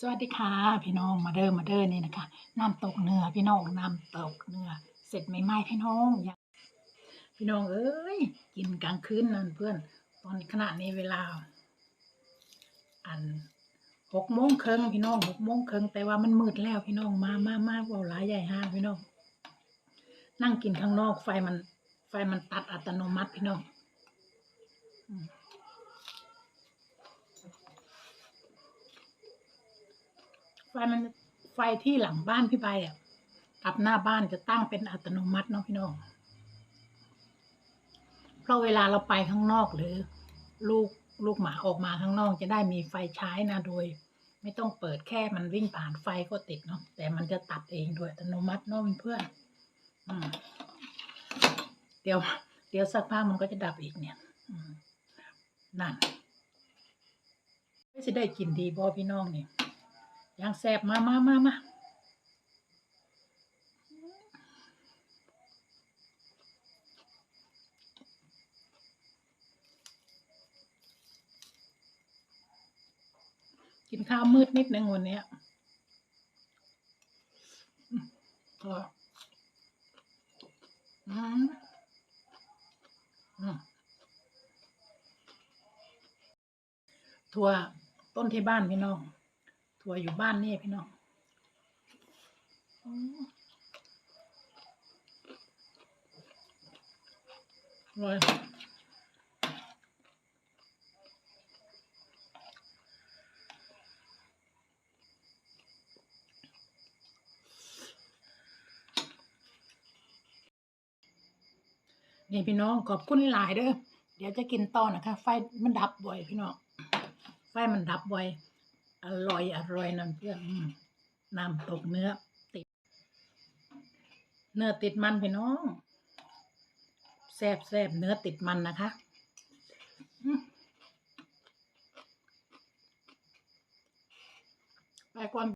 สวัสดีค่ะพี่น้องมาเดิมมาเดิมนี่นะคะน้ำตกเนื้อพี่น้องน้ำตกเนื้อเสร็จไม่ไหม้พี่น้องอย่ากพี่น้องเอ้ยกินกลางคืนนั่นเพื่อน ตอนขณะนี้เวลา อันหกโมงครึ่งพี่น้องหกโมงครึ่งแต่ว่ามันมืดแล้วพี่น้องมามามาเว่าหลายใหญ่ห้าพี่น้อง นั่งกินข้างนอกไฟมัน ไฟมันตัดอัตโนมัติพี่น้องอืม ไฟมันไฟที่หลังบ้านพี่ใบอะกับหน้าบ้านจะตั้งเป็นอัตโนมัติเนาะพี่น้อง เพราะเวลาเราไปข้างนอกหรือ ลูกลูกหมาออกมาข้างนอกจะได้มีไฟใช้นะโดย ไม่ต้องเปิดแค่มันวิ่งผ่านไฟก็ติดเนาะแต่มันจะตัดเองโดยอัตโนมัติเนาะเพื่อนอเดี๋ยว เดี๋ยวสักพักมันก็จะดับอีกเนี่ยนั่นไม่จะได้กินดีบอพี่น้องเนี่ยางแสบมามามามากินข้าวมืดนิดนึงวันนี้ก็อืมอืมถั่วต้นที่บ้านพี่น้อง ถั่วอยู่บ้านนี่พี่น้องอืมอร่อยนี่พี่น้องขอบคุณหลายเด้อเดี๋ยวจะกินต่อนะคะ ไฟมันดับบ่อยพี่น้อง ไฟมันดับบ่อย อร่อยอร่อยน้ำเพื่อนน้ำตกเนื้อติด เนื้อติดมันพี่น้องแซ่บแซบเนื้อติดมันนะคะไปก่อน